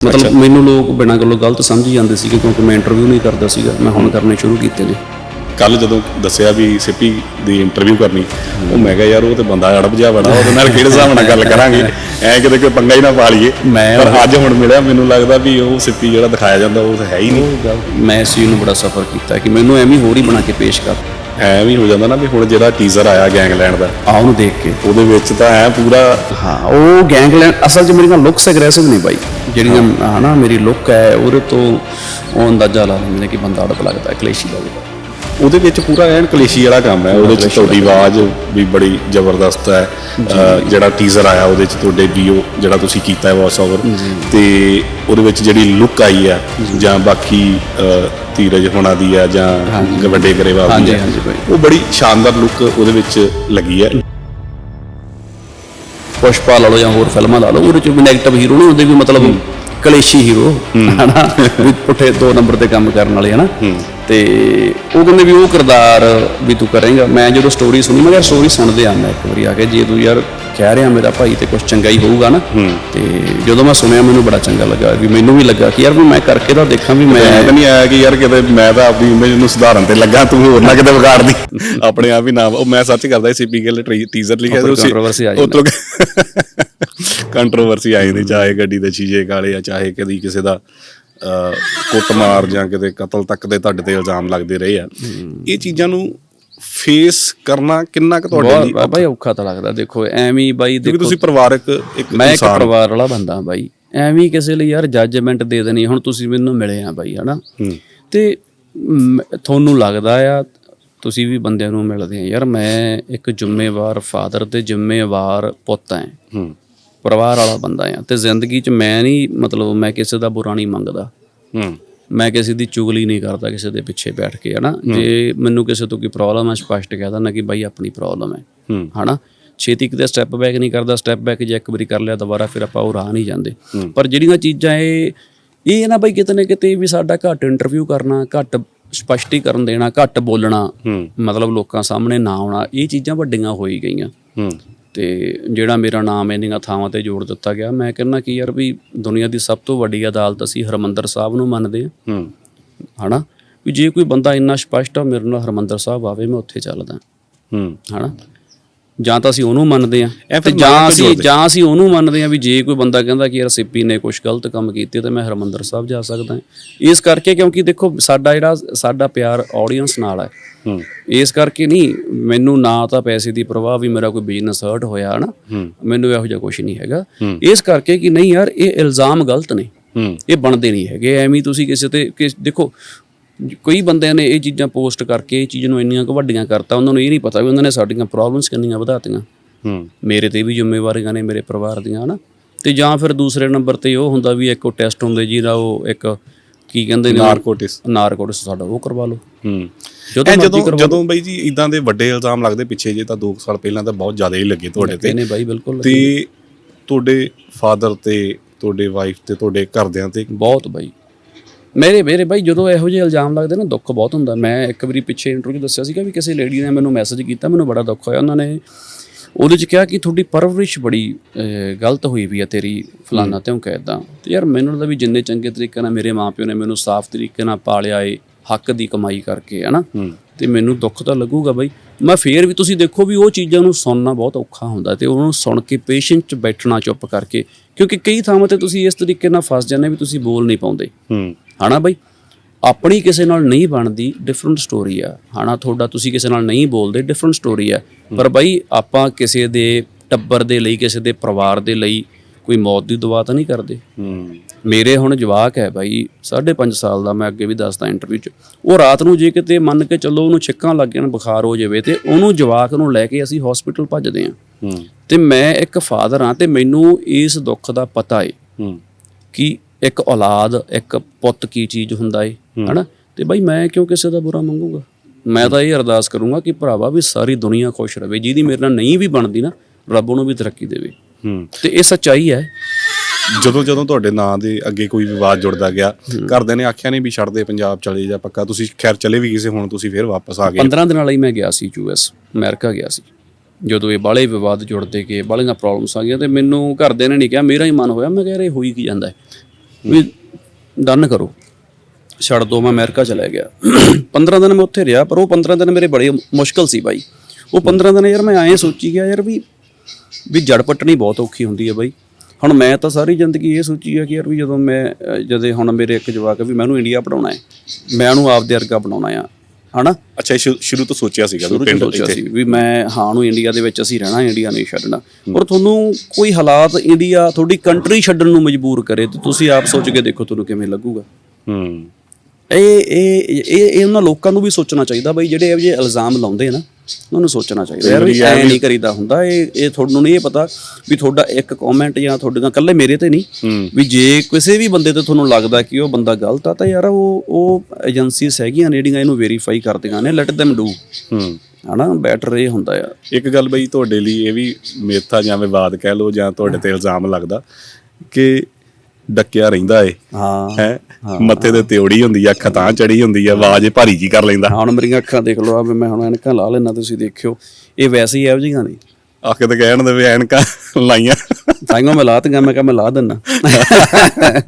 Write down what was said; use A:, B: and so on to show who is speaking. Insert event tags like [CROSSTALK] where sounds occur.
A: ਮਤਲਬ ਮੈਨੂੰ ਲੋਕ ਬਿਨਾਂ ਗੱਲੋਂ ਗਲਤ ਸਮਝ ਜਾਂਦੇ ਸੀਗੇ ਕਿਉਂਕਿ ਮੈਂ ਇੰਟਰਵਿਊ ਨਹੀਂ ਕਰਦਾ ਸੀਗਾ ਮੈਂ ਹੁਣ ਕਰਨੇ ਸ਼ੁਰੂ ਕੀਤੇ ਨੇ।
B: ਕੱਲ ਜਦੋਂ ਦੱਸਿਆ ਵੀ ਸਿੱਪੀ ਦੀ ਇੰਟਰਵਿਊ ਕਰਨੀ ਉਹ ਮੈਂ ਕਿਹਾ ਯਾਰ ਉਹ ਤੇ ਬੰਦਾ ਅੜਬ ਜਿਹਾ ਬੜਾ ਉਹਦੇ ਨਾਲ ਕਿਹੜੇ ਹਿਸਾਬ ਨਾਲ ਗੱਲ ਕਰਾਂਗੇ? ਐ ਕਿਤੇ ਕੋਈ ਪੰਗਾ ਹੀ ਨਾ ਪਾ ਲਈਏ।
A: ਮੈਂ
B: ਪਰ ਅੱਜ ਹੁਣ ਮਿਲਿਆ ਮੈਨੂੰ ਲੱਗਦਾ ਵੀ ਉਹ ਸਿੱਪੀ ਜਿਹੜਾ ਦਿਖਾਇਆ ਜਾਂਦਾ ਉਹ ਤਾਂ ਹੈ ਹੀ ਨਹੀਂ।
A: ਮੈਂ ਇਸ ਚੀਜ਼ ਨੂੰ ਬੜਾ ਸਫਰ ਕੀਤਾ ਕਿ ਮੈਨੂੰ ਐਵੇਂ ਹੋਰ ਹੀ ਬਣਾ ਕੇ ਪੇਸ਼ ਕਰ
B: ਐ ਵੀ ਹੋ ਜਾਂਦਾ ਨਾ ਵੀ ਹੁਣ ਜਿਹੜਾ ਟੀਜ਼ਰ ਆਇਆ ਗੈਂਗਲੈਂਡ ਦਾ
A: ਆ ਉਹਨੂੰ ਦੇਖ ਕੇ।
B: ਉਹਦੇ ਵਿੱਚ ਤਾਂ ਐ ਪੂਰਾ
A: ਹਾਂ ਉਹ ਗੈਂਗਲੈਂਡ ਅਸਲ 'ਚ ਮੇਰੀਆਂ ਲੁੱਕਸ ਐਗਰੈਸਿਵ ਨਹੀਂ ਬਾਈ। ਜਿਹੜੀਆਂ ਹਨਾ ਮੇਰੀ ਲੁੱਕ ਹੈ ਉਹਦੇ ਤੋਂ ਉਹ ਅੰਦਾਜ਼ਾ ਲਾ ਲੈਂਦੇ ਨੇ ਕਿ ਬੰਦਾ ਅੜਪ ਲੱਗਦਾ ਹੈ ਕਲੇਸ਼ੀ ਲੱਗਦਾ
B: ਉਹਦੇ ਵਿੱਚ ਪੂਰਾ ਐਨ ਕਲੇਸ਼ੀ ਵਾਲਾ ਕੰਮ ਹੈ। ਉਹਦੇ ਵਿੱਚ ਤੁਹਾਡੀ ਆਵਾਜ਼ ਵੀ ਬੜੀ ਜ਼ਬਰਦਸਤ ਹੈ। ਜਿਹੜਾ ਟੀਜ਼ਰ ਆਇਆ ਉਹਦੇ ਵਿੱਚ ਤੁਹਾਡੇ ਵੀਓ ਜਿਹੜਾ ਤੁਸੀਂ ਕੀਤਾ ਹੈ ਵਾਇਸ ਓਵਰ ਤੇ ਉਹਦੇ ਵਿੱਚ ਜਿਹੜੀ ਲੁੱਕ ਆਈ ਹੈ ਜਾਂ। ਬਾਕੀ ਧੀਰਜ ਹੋਣਾ ਦੀ ਹੈ ਜਾਂ ਵੱਡੇ ਗਰੇਵਾਲ ਦੀ
A: ਭਾਈ।
B: ਉਹ ਬੜੀ ਸ਼ਾਨਦਾਰ ਲੁੱਕ ਉਹਦੇ ਵਿੱਚ ਲੱਗੀ ਹੈ।
A: ਪੁਸ਼ਪਾ ਲਾ ਲਓ ਜਾਂ ਹੋਰ ਫਿਲਮਾਂ ਲਾ ਲਓ ਉਹਦੇ 'ਚ ਵੀ ਨੈਗੇਟਿਵ ਹੀਰੋ ਨਹੀਂ ਹੁੰਦੇ ਵੀ ਮਤਲਬ ਕਲੇਸ਼ੀ ਹੀਰੋ ਹਨਾ? ਵੀ ਪੁੱਠੇ ਦੋ ਨੰਬਰ ਤੇ ਕੰਮ ਕਰਨ ਵਾਲੇ ਹਨਾ? ਤੇ ਉਹ ਕਹਿੰਦੇ ਵੀ ਉਹ ਕਿਰਦਾਰ ਵੀ ਤੂੰ ਕਰੇਂਗਾ। ਮੈਂ ਜਦੋਂ ਸਟੋਰੀ ਸੁਣੀ ਮੈਂ ਯਾਰ ਸਟੋਰੀ ਸੁਣਦੇ ਆ ਮੈਂ ਇੱਕ ਵਾਰੀ ਆ ਕੇ ਜੇ ਤੂੰ ਯਾਰ ਕਹਿ ਰਿਹਾ ਮੇਰਾ ਭਾਈ ਤੇ ਕੁਝ ਚੰਗਾ ਹੀ ਹੋਊਗਾ ਨਾ ਤੇ ਜਦੋਂ ਮੈਂ ਸੁਣਿਆ ਮੈਨੂੰ ਬੜਾ ਚੰਗਾ ਲੱਗਾ ਵੀ ਮੈਨੂੰ ਵੀ ਲੱਗਾ ਕਿ ਯਾਰ ਵੀ ਮੈਂ ਕਰਕੇ ਤਾਂ ਦੇਖਾਂ ਵੀ ਮੈਂ
B: ਤਾਂ ਨਹੀਂ ਆਇਆ ਕਿ ਯਾਰ ਕਿਤੇ ਮੈਂ ਤਾਂ ਆਪਣੀ ਇਮੇਜ ਨੂੰ ਸੁਧਾਰਨ ਤੇ ਲੱਗਾ ਤੂੰ ਹੋਰ ਨਾ ਕਿਤੇ ਵਿਗਾੜਦੀ। ਆਪਣੇ ਆਪ ਹੀ ਨਾ ਉਹ ਮੈਂ ਸੱਚ ਕਰਦਾ ਸੀ ਪੀਕਲ ਟੀਜ਼ਰ ਲਿਖਿਆ ਸੀ [LAUGHS]
A: controversy ਆ ਜਾਂਦੀ।
B: ਉਤੋਂ ਕੰਟਰੋਵਰਸੀ ਆਈ ਦੀ ਚਾਹੇ ਗੱਡੀ ਦੇ ਸ਼ੀਸ਼ੇ ਕਾਲੇ ਆ ਚਾਹੇ ਕਦੀ ਕਿਸੇ ਦਾ ਕੁੱਟਮਾਰ ਜਾਂ ਕਿਤੇ ਕਤਲ ਤੱਕ ਦੇ ਤੁਹਾਡੇ ਤੇ ਇਲਜ਼ਾਮ ਲੱਗਦੇ ਰਹੇ ਆ। ਇਹ ਚੀਜ਼ਾਂ ਨੂੰ ਫੇਸ ਕਰਨਾ ਕਿੰਨਾ ਕੁ ਤੁਹਾਡੇ ਲਈ
A: ਬਾਈ ਔਖਾ? ਤਾਂ ਲੱਗਦਾ। ਦੇਖੋ ਐਵੇਂ ਹੀ ਬਾਈ ਦੇਖੋ
B: ਤੁਸੀਂ ਪਰਿਵਾਰਕ ਇੱਕ
A: ਮੈਂ ਇੱਕ ਪਰਿਵਾਰ ਵਾਲਾ ਬੰਦਾ ਬਾਈ। ਐਵੇਂ ਕਿਸੇ ਲਈ ਯਾਰ ਜੱਜਮੈਂਟ ਦੇ ਦੇਣੀ ਹੁਣ ਤੁਸੀਂ ਮੈਨੂੰ ਮਿਲੇ ਆ ਬਾਈ ਹਨਾ। ਤੇ ਤੁਹਾਨੂੰ ਲੱਗਦਾ ਆ ਤੁਸੀਂ ਵੀ ਬੰਦਿਆਂ ਨੂੰ ਮਿਲਦੇ ਆ। ਯਾਰ ਮੈਂ ਇੱਕ ਜ਼ਿੰਮੇਵਾਰ ਫਾਦਰ ਤੇ ਜ਼ਿੰਮੇਵਾਰ ਪੁੱਤ
B: ਹੂੰ।
A: ਪਰਿਵਾਰ ਵਾਲਾ ਬੰਦਾ ਆ ਤੇ ਜ਼ਿੰਦਗੀ 'ਚ ਮੈਂ ਨਹੀਂ ਮਤਲਬ ਮੈਂ ਕਿਸੇ ਦਾ ਬੁਰਾ ਨਹੀਂ ਮੰਗਦਾ।
B: ਹੂੰ।
A: ਮੈਂ ਕਿਸੇ ਦੀ ਚੁਗਲੀ ਨਹੀਂ ਕਰਦਾ ਕਿਸੇ ਦੇ ਪਿੱਛੇ ਬੈਠ ਕੇ ਹਨਾ? ਜੇ ਮੈਨੂੰ ਕਿਸੇ ਤੋਂ ਕੋਈ ਪ੍ਰੋਬਲਮ ਹੈ ਸਪਸ਼ਟ ਕਹਿ ਦਿੰਦਾ ਕਿ ਬਾਈ ਆਪਣੀ ਪ੍ਰੋਬਲਮ ਹੈ। ਹਨਾ? ਛੇਤੀ ਕਿਤੇ ਸਟੈਪ ਬੈਕ ਨਹੀਂ ਕਰਦਾ ਸਟੈਪ ਬੈਕ ਜੇ ਇੱਕ ਵਾਰੀ ਕਰ ਲਿਆ ਦੁਬਾਰਾ ਫਿਰ ਆਪਾਂ ਉਹ ਰਾਹ ਨਹੀਂ ਜਾਂਦੇ। ਪਰ ਜਿਹੜੀਆਂ ਚੀਜ਼ਾਂ ਇਹ ਇਹ ਨਾ ਬਈ ਕਿਤੇ ਨਾ ਕਿਤੇ ਵੀ ਸਾਡਾ ਘੱਟ ਇੰਟਰਵਿਊ ਕਰਨਾ ਘੱਟ ਸਪਸ਼ਟੀਕਰਨ ਦੇਣਾ ਘੱਟ ਬੋਲਣਾ ਮਤਲਬ ਲੋਕਾਂ ਸਾਹਮਣੇ ਨਾ ਆਉਣਾ ਇਹ ਚੀਜ਼ਾਂ ਵੱਡੀਆਂ ਹੋਈ ਗਈਆਂ। ਤੇ ਜਿਹੜਾ ਮੇਰਾ ਨਾਮ ਇੰਨੀਆਂ ਥਾਵਾਂ ਤੇ ਜੋੜ ਦਿੱਤਾ ਗਿਆ ਮੈਂ ਕਹਿੰਦਾ ਕਿ ਯਾਰ ਵੀ ਦੁਨੀਆ ਦੀ ਸਭ ਤੋਂ ਵੱਡੀ ਅਦਾਲਤ ਅਸੀਂ ਹਰਮੰਦਰ ਸਾਹਿਬ ਨੂੰ ਮੰਨਦੇ ਹਾਂ।
B: ਹੂੰ।
A: ਹਨਾ? ਵੀ ਜੇ ਕੋਈ ਬੰਦਾ ਇੰਨਾ ਸਪਸ਼ਟ ਆ ਮੇਰੇ ਨਾਲ ਹਰਮੰਦਰ ਸਾਹਿਬ ਆਵੇ ਮੈਂ ਉੱਥੇ ਚੱਲਦਾ।
B: ਹੂੰ।
A: ਹਨਾ? ਜਾਂ ਤਾਂ ਅਸੀਂ ਉਹਨੂੰ ਮੰਨਦੇ ਆ ਤੇ ਜਾਂ ਅਸੀਂ। ਜਾਂ ਅਸੀਂ ਉਹਨੂੰ ਮੰਨਦੇ ਆ ਵੀ ਜੇ ਕੋਈ ਬੰਦਾ ਕਹਿੰਦਾ ਕਿ ਯਾਰ ਸਿੱਪੀ ਨੇ ਕੁਝ ਗਲਤ ਕੰਮ ਕੀਤੇ ਤੇ ਮੈਂ ਹਰਮੰਦਰ ਸਾਹਿਬ ਜਾ ਸਕਦਾ ਹਾਂ। ਇਸ ਕਰਕੇ ਕਿਉਂਕਿ ਦੇਖੋ ਸਾਡਾ ਜਿਹੜਾ ਸਾਡਾ ਪਿਆਰ ਆਡੀਅנס ਨਾਲ ਹੈ।
B: ਹੂੰ।
A: ਇਸ ਕਰਕੇ ਨਹੀਂ ਮੈਨੂੰ ਨਾ ਤਾਂ ਪੈਸੇ ਦੀ ਪਰਵਾਹ ਵੀ ਮੇਰਾ ਕੋਈ ਬਿਜ਼ਨਸ ਹਰਟ ਹੋਇਆ ਹਨਾ। ਮੈਨੂੰ ਇਹੋ ਜਿਹਾ ਕੁਝ ਨਹੀਂ ਹੈਗਾ। ਇਸ ਕਰਕੇ ਕਿ ਨਹੀਂ ਯਾਰ ਇਹ ਇਲਜ਼ਾਮ ਗਲਤ ਨੇ। ਇਹ ਬਣਦੇ ਨਹੀਂ ਹੈਗੇ। ਐਵੇਂ ਤੁਸੀਂ ਕਿਸੇ ਤੇ ਦੇਖੋ ਕਈ ਬੰਦਿਆਂ ਨੇ ਇਹ ਚੀਜ਼ਾਂ ਪੋਸਟ ਕਰਕੇ ਇਹ ਚੀਜ਼ ਨੂੰ ਇੰਨੀਆਂ ਕੁ ਵੱਡੀਆਂ ਕਰਤਾ ਉਹਨਾਂ ਨੂੰ ਇਹ ਨਹੀਂ ਪਤਾ ਵੀ ਉਹਨਾਂ ਨੇ ਸਾਡੀਆਂ ਪ੍ਰੋਬਲਮਸ ਕਿੰਨੀਆਂ ਵਧਾਤੀਆਂ।
B: ਹੂੰ।
A: ਮੇਰੇ ਤੇ ਵੀ ਜ਼ਿੰਮੇਵਾਰੀਆਂ ਨੇ ਮੇਰੇ ਪਰਿਵਾਰ ਦੀਆਂ ਹਨਾ। ਤੇ ਜਾਂ ਫਿਰ ਦੂਸਰੇ ਨੰਬਰ ਤੇ ਉਹ ਹੁੰਦਾ ਵੀ ਇੱਕ ਉਹ ਟੈਸਟ ਹੁੰਦੇ ਜਿਹਦਾ ਉਹ ਇੱਕ ਕੀ ਕਹਿੰਦੇ ਨੇ
B: ਨਾਰਕੋਟਿਸ
A: ਨਾਰਕੋਟਿਸ ਸਾਡਾ ਉਹ ਕਰਵਾ ਲਓ।
B: ਹੂੰ।
A: ਜਦੋਂ
B: ਜਦੋਂ ਜਦੋਂ ਬਈ ਜੀ ਇਦਾਂ ਦੇ ਵੱਡੇ ਇਲਜ਼ਾਮ ਲੱਗਦੇ ਪਿੱਛੇ ਜੇ ਤਾਂ 2 ਸਾਲ ਪਹਿਲਾਂ ਤਾਂ ਬਹੁਤ ਜ਼ਿਆਦਾ ਹੀ ਲੱਗੇ ਤੁਹਾਡੇ ਤੇ।
A: ਨੇ ਬਾਈ ਬਿਲਕੁਲ
B: ਤੇ ਤੁਹਾਡੇ ਫਾਦਰ ਤੇ ਤੁਹਾਡੇ ਵਾਈਫ ਤੇ ਤੁਹਾਡੇ ਘਰਦਿਆਂ ਤੇ
A: ਬਹੁਤ ਬਾਈ। ਮੇਰੇ ਮੇਰੇ ਬਾਈ ਜਦੋਂ ਇਹੋ ਜਿਹੇ ਇਲਜ਼ਾਮ ਲੱਗਦੇ ਨਾ ਦੁੱਖ ਬਹੁਤ ਹੁੰਦਾ। ਮੈਂ ਇੱਕ ਵਾਰੀ ਪਿੱਛੇ ਇੰਟਰਵਿਊ ਦੱਸਿਆ ਸੀਗਾ ਵੀ ਕਿਸੇ ਲੇਡੀ ਨੇ ਮੈਨੂੰ ਮੈਸੇਜ ਕੀਤਾ ਮੈਨੂੰ ਬੜਾ ਦੁੱਖ ਹੋਇਆ ਉਹਨਾਂ ਨੇ। ਉਹਦੇ ਚ ਕਿਹਾ ਕਿ ਤੁਹਾਡੀ ਪਰਵਰਿਸ਼ ਬੜੀ ਗਲਤ ਹੋਈ ਵੀ ਆ ਤੇਰੀ ਫਲਾਨਾ ਤੇ ਉਹ ਕਹਿਦਾ ਤੇ। ਯਾਰ ਮੈਨੂੰ ਲੱਗਦਾ ਵੀ ਜਿੰਨੇ ਚੰਗੇ ਤਰੀਕੇ ਨਾਲ ਮੇਰੇ ਮਾਪਿਓ ਨੇ ਮੈਨੂੰ ਸਾਫ਼ ਤਰੀਕੇ ਨਾਲ ਪਾਲਿਆ ਏ ਹੱਕ ਦੀ ਕਮਾਈ ਕਰਕੇ ਹਨਾ? ਤੇ ਮੈਨੂੰ ਦੁੱਖ ਤਾਂ ਲੱਗੂਗਾ ਬਾਈ। ਮੈਂ ਫੇਰ ਵੀ ਤੁਸੀਂ ਦੇਖੋ ਵੀ ਉਹ ਚੀਜ਼ਾਂ ਨੂੰ ਸੁਣਨਾ ਬਹੁਤ ਔਖਾ ਹੁੰਦਾ ਤੇ ਉਹਨੂੰ ਸੁਣ ਕੇ ਪੇਸ਼ੈਂਟ ਚ ਬੈਠਣਾ ਚੁੱਪ ਕਰਕੇ ਕਿਉਂਕਿ ਕਈ ਥਾਵਾਂ ਤੇ ਤੁਸੀਂ ਇਸ ਤਰੀਕੇ ਨਾਲ ਫਸ ਜਾਂਦੇ ਵੀ ਤੁਸੀਂ ਬੋਲ ਨਹੀਂ ਪਾਉਂਦੇ।
B: ਹੂੰ।
A: ਹਨਾ ਬਈ? ਆਪਣੀ ਕਿਸੇ ਨਾਲ ਨਹੀਂ ਬਣਦੀ ਡਿਫਰੈਂਟ ਸਟੋਰੀ ਆ। ਹਨਾ ਤੁਹਾਡਾ ਤੁਸੀਂ ਕਿਸੇ ਨਾਲ ਨਹੀਂ ਬੋਲਦੇ ਡਿਫਰੈਂਟ ਸਟੋਰੀ ਆ। ਪਰ ਬਈ ਆਪਾਂ ਕਿਸੇ ਦੇ ਟੱਬਰ ਦੇ ਲਈ ਕਿਸੇ ਦੇ ਪਰਿਵਾਰ ਦੇ ਲਈ ਕੋਈ ਮੌਤ ਦੀ ਦੁਆ ਤਾਂ ਨਹੀਂ ਕਰਦੇ?
B: ਹੂੰ।
A: ਮੇਰੇ ਹੁਣ ਜਵਾਕ ਹੈ ਬਾਈ 5.5 ਸਾਲ ਦਾ ਮੈਂ ਅੱਗੇ ਵੀ ਦੱਸਦਾ ਇੰਟਰਵਿਊ 'ਚ। ਉਹ ਰਾਤ ਨੂੰ ਜੇ ਕਿਤੇ ਮੰਨ ਕੇ ਚੱਲੋ ਉਹਨੂੰ ਛਿੱਕਾਂ ਲੱਗ ਜਾਣ ਬੁਖਾਰ ਹੋ ਜਾਵੇ ਤੇ ਉਹਨੂੰ ਜਵਾਕ ਨੂੰ ਲੈ ਕੇ ਅਸੀਂ ਹਸਪੀਟਲ ਭੱਜਦੇ ਹੂੰ। ਤੇ ਮੈਂ ਇੱਕ ਫਾਦਰ ਹਾਂ ਤੇ ਮੈਨੂੰ ਇਸ ਦੁੱਖ ਦਾ ਪਤਾ ਏ
B: ਹੂੰ।
A: ਕਿ ਇੱਕ ਔਲਾਦ ਇੱਕ ਪੁੱਤ ਕੀ ਚੀਜ਼ ਹੁੰਦਾ ਏ ਹਨਾ? ਤੇ ਬਾਈ ਮੈਂ ਕਿਉਂ ਕਿਸੇ ਦਾ ਬੁਰਾ ਮੰਗੂਗਾ? ਮੈਂ ਤਾਂ ਇਹ ਅਰਦਾਸ ਕਰੂੰਗਾ ਕਿ ਭਰਾਵਾ ਵੀ ਸਾਰੀ ਦੁਨੀਆ ਖੁਸ਼ ਰਵੇ ਜਿਹਦੀ ਮੇਰੇ ਨਾਲ ਨਹੀਂ ਵੀ ਬਣਦੀ ਨਾ ਰੱਬ ਉਹਨੂੰ ਵੀ ਤਰੱਕੀ ਦੇਵੇ।
B: ਹੂੰ।
A: ਤੇ ਇਹ ਸੱਚਾਈ ਹੈ।
B: ਜਦੋਂ ਜਦੋਂ ਤੁਹਾਡੇ ਨਾਂ ਦੇ ਅੱਗੇ ਕੋਈ ਵਿਵਾਦ ਜੁੜਦਾ ਗਿਆ ਘਰਦਿਆਂ ਨੇ ਆਖਿਆ ਨਹੀਂ ਵੀ ਛੱਡ ਦੇ ਪੰਜਾਬ ਚਲੇ ਜਾ ਪੱਕਾ ਤੁਸੀਂ ਖੈਰ ਚਲੇ ਵੀ ਕਿਸੇ ਹੁਣ ਤੁਸੀਂ ਫੇਰ ਵਾਪਸ ਆ ਗਏ।
A: 15 ਦਿਨਾਂ ਲਈ ਮੈਂ ਗਿਆ ਸੀ ਯੂਐਸ ਅਮਰੀਕਾ ਗਿਆ ਸੀ। ਜਦੋਂ ਇਹ ਬਾਲੇ ਵਿਵਾਦ ਜੁੜਦੇ ਗਏ ਬਾਲੀਆਂ ਪ੍ਰੋਬਲਮਸ ਆ ਗਈਆਂ ਤੇ ਮੈਨੂੰ ਘਰਦਿਆਂ ਨੇ ਨਹੀਂ ਕਿਹਾ ਮੇਰਾ ਹੀ ਮਨ ਹੋਇਆ ਮੈਂ ਕਿਹਾ ਯਾਰ ਇਹ ਹੋਈ ਕੀ ਜਾਂਦਾ ਹੈ? ਵੀ ਡਨ ਕਰੋ। ਛੱਡ ਦੋ ਮੈਂ ਅਮਰੀਕਾ ਚਲਾ ਗਿਆ। 15 ਦਿਨ ਮੈਂ ਉੱਥੇ ਰਿਹਾ ਪਰ ਉਹ 15 ਦਿਨ ਮੇਰੇ ਬੜੇ ਮੁਸ਼ਕਲ ਸੀ ਬਾਈ। ਉਹ 15 ਦਿਨ ਯਾਰ ਮੈਂ ਐਂ ਸੋਚੀ ਗਿਆ ਯਾਰ ਵੀ ਵੀ ਜੜ ਪੱਟਣੀ ਬਹੁਤ ਔਖੀ ਹੁੰਦੀ ਹੈ ਬਾਈ। ਹੁਣ ਮੈਂ ਤਾਂ ਸਾਰੀ ਜ਼ਿੰਦਗੀ ਇਹ ਸੋਚੀ ਆ ਕਿ ਯਾਰ ਵੀ ਜਦੋਂ ਮੈਂ ਅਹ, ਜਦੇ ਹੁਣ ਮੇਰੇ ਇੱਕ ਜਵਾਕ ਆ ਵੀ ਮੈਨੂੰ ਇੰਡੀਆ ਪੜਾਉਣਾ ਹੈ। ਮੈਂ ਉਹਨੂੰ ਆਪਦੇ ਵਰਗਾ ਬਣਾਉਣਾ ਆ। ਹਨਾ?
B: ਅੱਛਾ ਇਹ ਸ਼ੁ- ਸ਼ੁਰੂ ਤੋਂ ਸੋਚਿਆ ਸੀਗਾ ਵੀ
A: ਸ਼ੁਰੂ
B: ਪਿੰਡ
A: ਸੋਚਿਆ
B: ਇੱਥੇ।
A: ਸੀ ਵੀ ਮੈਂ ਹਾਂ ਨੂੰ ਇੰਡੀਆ ਦੇ ਵਿੱਚ ਅਸੀਂ ਰਹਿਣਾ ਇੰਡੀਆ ਨਹੀਂ ਛੱਡਣਾ। ਔਰ ਤੁਹਾਨੂੰ ਕੋਈ ਹਾਲਾਤ ਇੰਡੀਆ ਤੁਹਾਡੀ ਕੰਟਰੀ ਛੱਡਣ ਨੂੰ ਮਜਬੂਰ ਕਰੇ ਤੇ ਤੁਸੀਂ ਆਪ ਸੋਚ ਕੇ ਦੇਖੋ ਤੁਹਾਨੂੰ ਕਿਵੇਂ ਲੱਗੂਗਾ।
B: ਹੂੰ।
A: ਇਹ ਇਹ ਇਹ ਇਹ ਉਹਨਾਂ ਲੋਕਾਂ ਨੂੰ ਵੀ ਸੋਚਣਾ ਚਾਹੀਦਾ ਬਈ ਜਿਹੜੇ ਇਹੋ ਜਿਹੇ ਇਲਜ਼ਾਮ ਲਾਉਂਦੇ ਆ ਨਾ ਉਹਨਾਂ ਨੂੰ ਸੋਚਣਾ ਚਾਹੀਦਾ। ਯਾਰ ਐ ਨਹੀਂ ਕਰੀਦਾ ਹੁੰਦਾ ਇਹ ਇਹ ਤੁਹਾਨੂੰ ਨਹੀਂ ਇਹ ਪਤਾ ਵੀ ਤੁਹਾਡਾ ਇੱਕ ਕਮੈਂਟ ਜਾਂ ਤੁਹਾਡੀਆਂ ਕੱਲੇ ਮੇਰੇ ਤੇ ਨਹੀਂ। ਵੀ ਜੇ ਕਿਸੇ ਵੀ ਬੰਦੇ ਤੇ ਤੁਹਾਨੂੰ ਲੱਗਦਾ ਕਿ ਉਹ ਬੰਦਾ ਗਲਤ ਆ ਤਾਂ ਯਾਰ ਉਹ ਉਹ ਏਜੰਸੀਜ਼ ਹੈਗੀਆਂ ਜਿਹੜੀਆਂ ਇਹਨੂੰ ਵੈਰੀਫਾਈ ਕਰਦੀਆਂ ਨੇ ਲੈਟ them ਡੂ
B: ਹੂੰ।
A: ਹਨਾ? ਬੈਟਰ ਇਹ ਹੁੰਦਾ ਆ।
B: ਇੱਕ ਗੱਲ ਬਈ ਤੁਹਾਡੇ ਲਈ ਇਹ ਵੀ ਮੇਥਾ ਜਾਂ ਵਿਵਾਦ ਕਹਿ ਲਓ ਜਾਂ ਤੁਹਾਡੇ ਤੇ ਇਲਜ਼ਾਮ ਲੱਗਦਾ ਕਿ ਡੱਕਿਆ ਰਹਿੰਦਾ ਏ।
A: ਹਾਂ
B: ਹੈ? ਮੱਥੇ ਤੇ ਤਿਉੜੀ ਹੁੰਦੀ ਆ ਖਤਾਂ ਚੜੀ ਹੁੰਦੀ ਆ ਆਵਾਜ਼ ਭਾਰੀ ਜੀ ਕਰ ਲੈਂਦਾ।
A: ਹੁਣ ਮੇਰੀਆਂ ਅੱਖਾਂ ਦੇਖ ਲਓ ਆ ਮੈਂ ਹੁਣ ਐਨਕਾਂ ਲਾ ਲੈਣਾ ਤੁਸੀਂ ਦੇਖਿਓ। ਇਹ ਵੈਸੇ ਹੀ ਇਹੋ ਜਿਹੀਆਂ ਨੇ।
B: ਆਖੇ ਤੇ ਕਹਿਣ ਦੇ ਵੀ ਐਨਕਾਂ ਲਾਈਆਂ।
A: ਤਾਈਓ ਮੈਂ ਲਾਤੀਆਂ ਮੈਂ ਕਿਹਾ ਮੈਂ ਲਾ ਦਿੰਨਾ [LAUGHS]